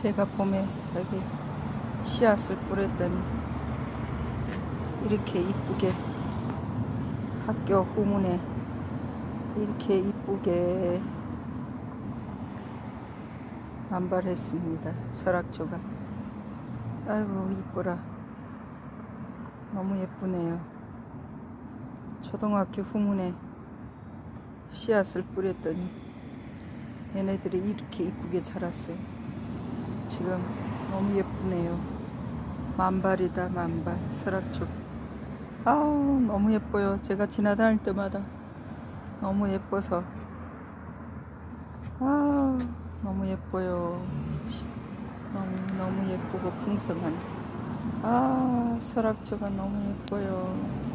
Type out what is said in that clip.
제가 봄에 여기 씨앗을 뿌렸더니 이렇게 이쁘게 학교 후문에 이렇게 이쁘게 만발했습니다. 설악조가. 아이고 이쁘라. 너무 예쁘네요. 초등학교 후문에 씨앗을 뿌렸더니 얘네들이 이렇게 이쁘게 자랐어요. 지금 너무 예쁘네요. 만발이다 만발 설악조. 아우 너무 예뻐요. 제가 지나다닐 때마다 너무 예뻐서 아 너무 예뻐요. 너무 너무 예쁘고 풍성한 아 설악조가 너무 예뻐요.